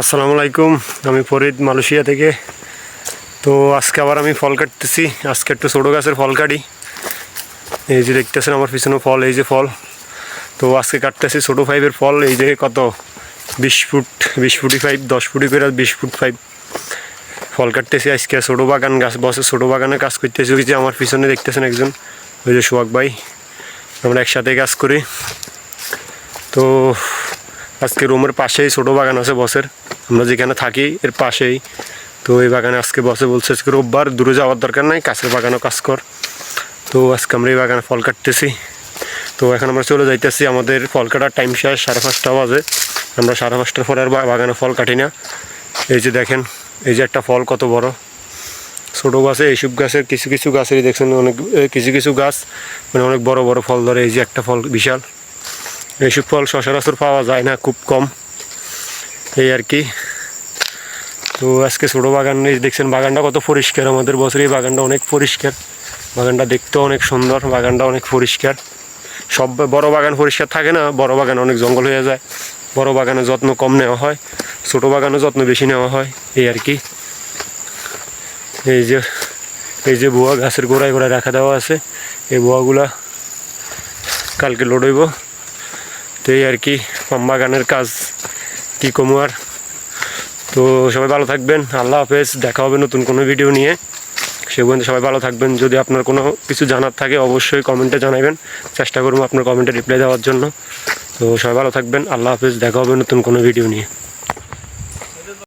আসসালামু আলাইকুম। আমি ফরিদ মালয়েশিয়া থেকে। তো আজকে আবার আমি ফল কাটতেছি। আজকে একটু ছোটো গাছের ফল কাটি। এই যে দেখতেছেন আমার পিছনে ফল, এই যে ফল। তো আজকে কাটতেছি ছোটো ফাইভের ফল। এই যে কত? বিশ ফুট, বিশ ফুটি ফাইভ দশ ফুটি করে বিশ ফুট ফাইভ ফল কাটতেছি আজকে। ছোটো বাগান গাছ, বসে ছোটো বাগানে কাজ করতেছি। ওই যে আমার পিছনে দেখতেছেন একজন, ওই যে সোহাগ ভাই। আমরা একসাথে কাজ করি। তো আজকে রুমের পাশেই ছোটো বাগান আছে বসের। আমরা যেখানে থাকি, এর পাশেই। তো এই বাগানে আজকে বসে বলছে, আজকে রোববার, দূরে যাওয়ার দরকার নাই, কাছের বাগানও কাজ কর। তো আজকে আমরা এই বাগানে ফল কাটতেছি। তো এখন আমরা চলে যাইতেছি, আমাদের ফল কাটার টাইম শেষ, সাড়ে পাঁচটা বাজে। আমরা সাড়ে পাঁচটার পরে আর বাগানে ফল কাটি না। এই যে দেখেন, এই যে একটা ফল কত বড়। ছোটো গাছে এইসব গাছের কিছু কিছু গাছেরই দেখছেন, অনেক কিছু কিছু গাছ মানে অনেক বড় বড় ফল ধরে। এই যে একটা ফল বিশাল। এইসব ফল সচরাচর পাওয়া যায় না, খুব কম। এই আর কি। তো আজকে ছোটো বাগান দেখছেন, বাগানটা কত পরিষ্কার। আমাদের বছর এই বাগানটা অনেক পরিষ্কার। বাগানটা দেখতেও অনেক সুন্দর, বাগানটা অনেক পরিষ্কার। সব বড় বাগান পরিষ্কার থাকে না, বড় বাগান অনেক জঙ্গল হয়ে যায়। বড় বাগানে যত্ন কম নেওয়া হয়, ছোটো বাগানে যত্ন বেশি নেওয়া হয়, এই আর কি। এই যে এই যে বুয়া গাছের গোড়ায় গোড়ায় রাখা দেওয়া আছে, এই বুয়াগুলা কালকে লোড তো এই আর কি, বাগানের কাজ কি কমু আর। তো সবাই ভালো থাকবেন, আল্লাহ হাফেজ, দেখা হবে নতুন কোনো ভিডিও নিয়ে। সে পর্যন্ত সবাই ভালো থাকবেন। যদি আপনার কোনো কিছু জানার থাকে, অবশ্যই কমেন্টে জানাবেন চেষ্টা করব আপনার কমেন্টে রিপ্লাই দেওয়ার জন্য। তো সবাই ভালো থাকবেন, আল্লাহ হাফেজ, দেখা হবে নতুন কোনো ভিডিও নিয়ে।